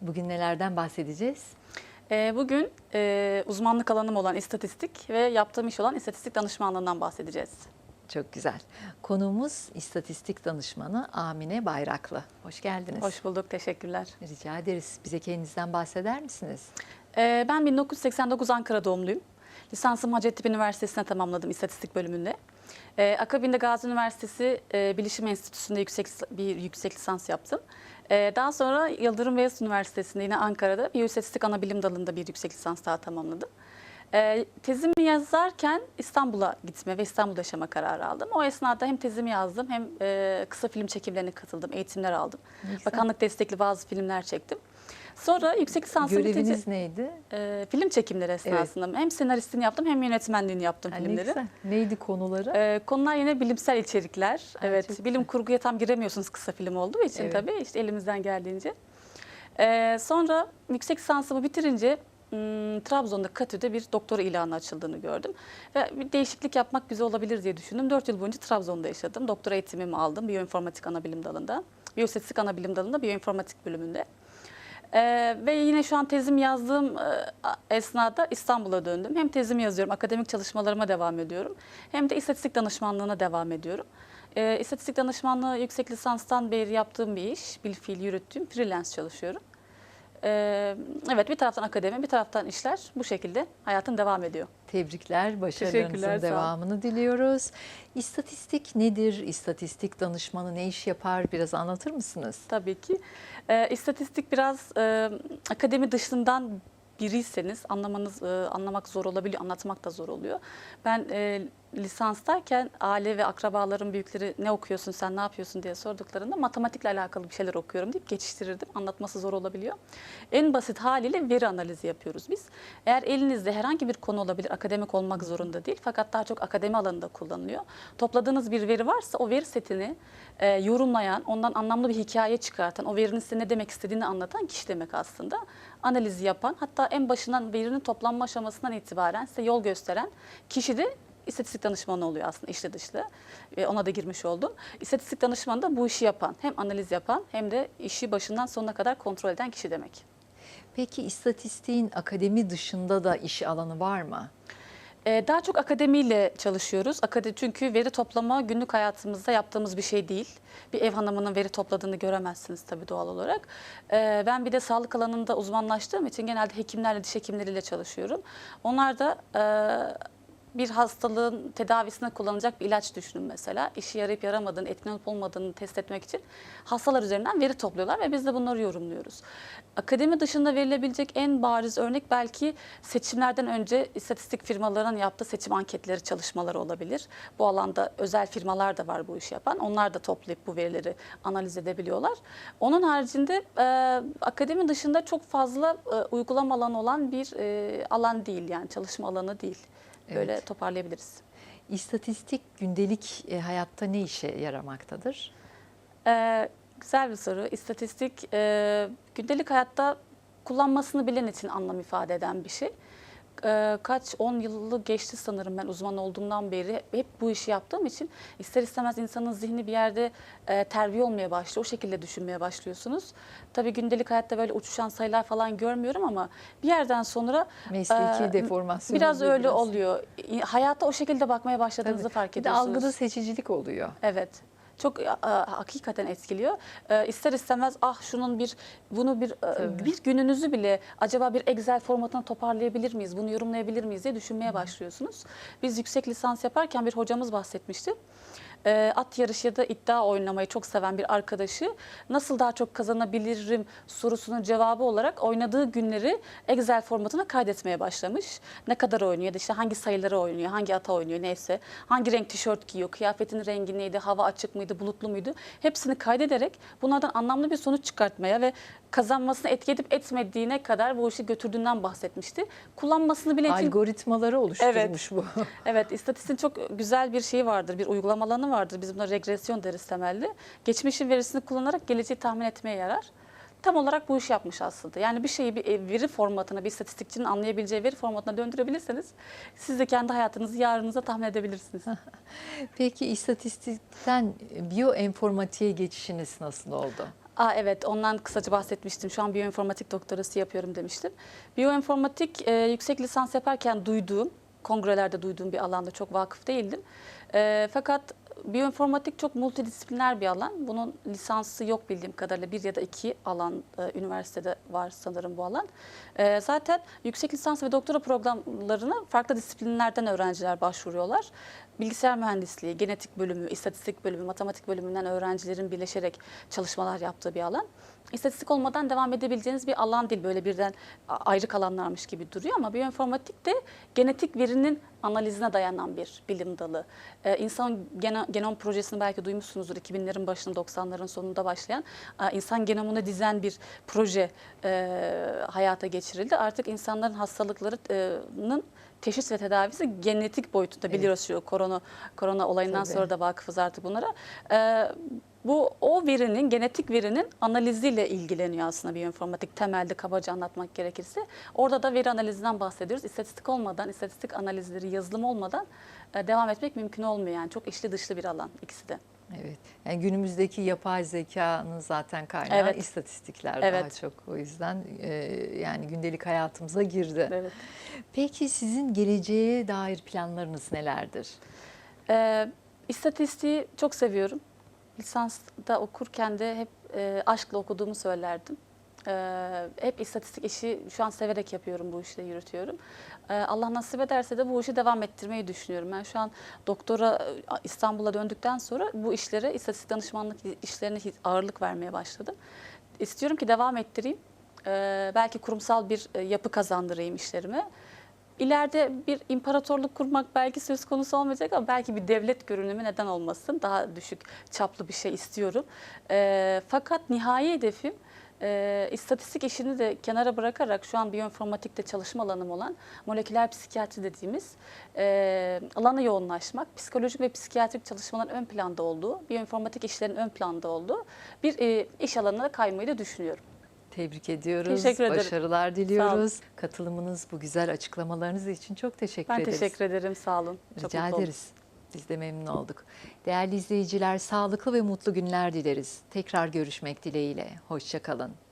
Bugün nelerden bahsedeceğiz? Ee, Bugün e, uzmanlık alanım olan istatistik ve yaptığım iş olan istatistik danışmanlığından bahsedeceğiz. Çok güzel. Konuğumuz istatistik danışmanı Amine Bayraklı. Hoş geldiniz. Hoş bulduk, teşekkürler. Rica ederiz. Bize kendinizden bahseder misiniz? Ee, Ben 1989 Ankara doğumluyum. Lisansımı Hacettepe Üniversitesi'ne tamamladım istatistik bölümünde. Ee, akabinde Gazi Üniversitesi e, Bilişim Enstitüsü'nde yüksek, bir yüksek lisans yaptım. Ee, daha sonra Yıldırım Beyazıt Üniversitesi'nde yine Ankara'da biyoistatistik anabilim dalında bir yüksek lisans daha tamamladım. Ee, tezimi yazarken İstanbul'a gitme ve İstanbul'da yaşama kararı aldım. O esnada hem tezimi yazdım hem e, kısa film çekimlerine katıldım, eğitimler aldım. Ne güzel. Bakanlık destekli bazı filmler çektim. Sonra yüksek lisansı Göreviniz bitince neydi? e, film çekimleri esnasında hem senaristliğini yaptım hem yönetmenliğini yaptım Ha, ne filmleri. güzel. Neydi konuları? E, konular yine bilimsel içerikler. Ha, evet, bilim kurguya tam giremiyorsunuz kısa film olduğu için Evet. tabii işte elimizden geldiğince. E, sonra yüksek lisansımı bitirince Trabzon'da Katü'de bir doktora ilanı açıldığını gördüm. Ve bir değişiklik yapmak güzel olabilir diye düşündüm. 4 yıl boyunca Trabzon'da yaşadım. Doktora eğitimimi aldım biyoinformatik anabilim dalında. Biyostatistik anabilim dalında biyoinformatik bölümünde. Ee, ve yine şu an tezim yazdığım e, esnada İstanbul'a döndüm. Hem tezimi yazıyorum, akademik çalışmalarıma devam ediyorum. Hem de istatistik danışmanlığına devam ediyorum. Ee, istatistik danışmanlığı yüksek lisanstan beri yaptığım bir iş. Bilfiil yürüttüğüm freelance çalışıyorum. Ee, evet bir taraftan akademi, bir taraftan işler. Bu şekilde hayatım devam ediyor. Tebrikler, başarılarınızın devamını diliyoruz. İstatistik nedir? İstatistik danışmanı ne iş yapar? Biraz anlatır mısınız? Tabii ki. Ee, istatistik biraz e, akademi dışından biriyseniz anlamanız e, anlamak zor olabiliyor, anlatmak da zor oluyor. Ben e, lisanstayken aile ve akrabaların büyükleri ne okuyorsun sen ne yapıyorsun diye sorduklarında matematikle alakalı bir şeyler okuyorum deyip geçiştirirdim. Anlatması zor olabiliyor. En basit haliyle veri analizi yapıyoruz biz. Eğer elinizde herhangi bir konu olabilir, akademik olmak zorunda değil fakat daha çok akademi alanında kullanılıyor. Topladığınız bir veri varsa o veri setini e, yorumlayan, ondan anlamlı bir hikaye çıkartan, o verinin size ne demek istediğini anlatan kişi demek aslında. Analizi yapan, hatta en başından verinin toplanma aşamasından itibaren size yol gösteren kişi de istatistik danışmanı oluyor aslında içli dışlı. Ve ona da girmiş oldum. İstatistik danışmanı da bu işi yapan, hem analiz yapan hem de işi başından sonuna kadar kontrol eden kişi demek. Peki istatistiğin akademi dışında da iş alanı var mı? Ee, Daha çok akademiyle çalışıyoruz. Akade çünkü veri toplama günlük hayatımızda yaptığımız bir şey değil. Bir ev hanımının veri topladığını göremezsiniz tabii doğal olarak. Ee, Ben bir de sağlık alanında uzmanlaştığım için genelde hekimlerle, diş hekimleriyle çalışıyorum. Onlar da e, bir hastalığın tedavisine kullanılacak bir ilaç düşünün mesela. İşe yarayıp yaramadığını, etkin olup olmadığını test etmek için hastalar üzerinden veri topluyorlar ve biz de bunları yorumluyoruz. Akademi dışında verilebilecek en bariz örnek belki seçimlerden önce istatistik firmaların yaptığı seçim anketleri çalışmaları olabilir. Bu alanda özel firmalar da var bu işi yapan. Onlar da toplayıp bu verileri analiz edebiliyorlar. Onun haricinde e, akademi dışında çok fazla e, uygulama alanı olan bir e, alan değil yani çalışma alanı değil. Böyle Evet. toparlayabiliriz. İstatistik gündelik e, hayatta ne işe yaramaktadır? Ee, güzel bir soru. İstatistik e, gündelik hayatta kullanmasını bilen için anlam ifade eden bir şey. Ee, kaç 10 yılı geçti sanırım ben uzman olduğumdan beri hep bu işi yaptığım için ister istemez insanın zihni bir yerde e, terbiye olmaya başlıyor. O şekilde düşünmeye başlıyorsunuz. Tabii gündelik hayatta böyle uçuşan sayılar falan görmüyorum ama bir yerden sonra Mesleki e, deformasyon biraz öyle biraz. oluyor. Hayata o şekilde bakmaya başladığınızı Tabii. fark Bir de ediyorsunuz. algıda seçicilik oluyor. Evet. Çok e, hakikaten etkiliyor. E, ister istemez ah şunun bir bunu bir e, bir gününüzü bile acaba bir Excel formatına toparlayabilir miyiz? Bunu yorumlayabilir miyiz diye düşünmeye başlıyorsunuz. Biz yüksek lisans yaparken bir hocamız bahsetmişti. E, at yarışı ya da iddia oynamayı çok seven bir arkadaşı nasıl daha çok kazanabilirim sorusunun cevabı olarak oynadığı günleri Excel formatına kaydetmeye başlamış. Ne kadar oynuyor ya da işte hangi sayıları oynuyor, hangi ata oynuyor neyse, hangi renk tişört giyiyor, kıyafetin rengi neydi, hava açık mıydı, bulutlu muydu hepsini kaydederek bunlardan anlamlı bir sonuç çıkartmaya ve kazanmasını etki edip etmediğine kadar bu işi götürdüğünden bahsetmişti. Kullanmasını bile Algoritmaları oluşturmuş bu. Evet, istatistiğin çok güzel bir şeyi vardır, bir uygulama alanı vardır. Biz buna regresyon deriz temelde. Geçmişin verisini kullanarak geleceği tahmin etmeye yarar. Tam olarak bu işi yapmış aslında. Yani bir şeyi bir e, veri formatına, bir istatistikçinin anlayabileceği veri formatına döndürebilirseniz siz de kendi hayatınızı yarınıza tahmin edebilirsiniz. Peki istatistikten biyoenformatiğe geçişiniz nasıl oldu? Aa, evet ondan kısaca bahsetmiştim. Şu an biyoinformatik doktorası yapıyorum demiştim. Biyoinformatik e, yüksek lisans yaparken duyduğum, kongrelerde duyduğum bir alanda çok vakıf değildim. E, fakat biyoinformatik çok multidisipliner bir alan. Bunun lisansı yok bildiğim kadarıyla bir ya da iki alan e, üniversitede var sanırım bu alan. E, zaten yüksek lisans ve doktora programlarına farklı disiplinlerden öğrenciler başvuruyorlar. Bilgisayar mühendisliği, genetik bölümü, istatistik bölümü, matematik bölümünden öğrencilerin birleşerek çalışmalar yaptığı bir alan. İstatistik olmadan devam edebileceğiniz bir alan değil. Böyle birden ayrı kalanlarmış gibi duruyor ama biyoinformatik de genetik verinin analizine dayanan bir bilim dalı. Ee, insan geno- genom projesini belki duymuşsunuzdur. 2000'lerin başında 90'ların sonunda başlayan insan genomunu dizen bir proje e, hayata geçirildi. Artık insanların hastalıklarının teşhis ve tedavisi genetik boyutunda biliyoruz şu korona korona olayından Tabii. sonra da vakıfız artık bunlara. Ee, bu o verinin genetik verinin analiziyle ilgileniyor aslında biyoinformatik temelde kabaca anlatmak gerekirse. Orada da veri analizinden bahsediyoruz. İstatistik olmadan, istatistik analizleri yazılım olmadan e, devam etmek mümkün olmuyor yani. Çok içli dışlı bir alan ikisi de. Evet. Yani günümüzdeki yapay zekanın zaten kaynağı Evet. istatistikler daha Evet. çok. O yüzden e, yani gündelik hayatımıza girdi. Evet. Peki sizin geleceğe dair planlarınız nelerdir? Ee, istatistiği çok seviyorum. Lisansta okurken de hep e, aşkla okuduğumu söylerdim. Ee, hep istatistik işi şu an severek yapıyorum bu işi de yürütüyorum. Ee, Allah nasip ederse de bu işi devam ettirmeyi düşünüyorum. Ben şu an doktora e, İstanbul'a döndükten sonra bu işlere istatistik danışmanlık işlerine ağırlık vermeye başladım. İstiyorum ki devam ettireyim. Ee, belki kurumsal bir e, yapı kazandırayım işlerime. İleride bir imparatorluk kurmak belki söz konusu olmayacak ama belki bir devlet görünümü neden olmasın. Daha düşük çaplı bir şey istiyorum. Ee, fakat nihai hedefim e, istatistik işini de kenara bırakarak şu an biyoinformatikte çalışma alanım olan moleküler psikiyatri dediğimiz e, alana yoğunlaşmak, psikolojik ve psikiyatrik çalışmaların ön planda olduğu, biyoinformatik işlerin ön planda olduğu bir e, iş alanına kaymayı da düşünüyorum. Tebrik ediyoruz. Teşekkür ederim. Başarılar diliyoruz. Katılımınız, bu güzel açıklamalarınız için çok teşekkür Ben ederiz. teşekkür ederim. Sağ olun. Çok Rica mutlu oldum. Biz de memnun olduk. Değerli izleyiciler, sağlıklı ve mutlu günler dileriz. Tekrar görüşmek dileğiyle. Hoşçakalın.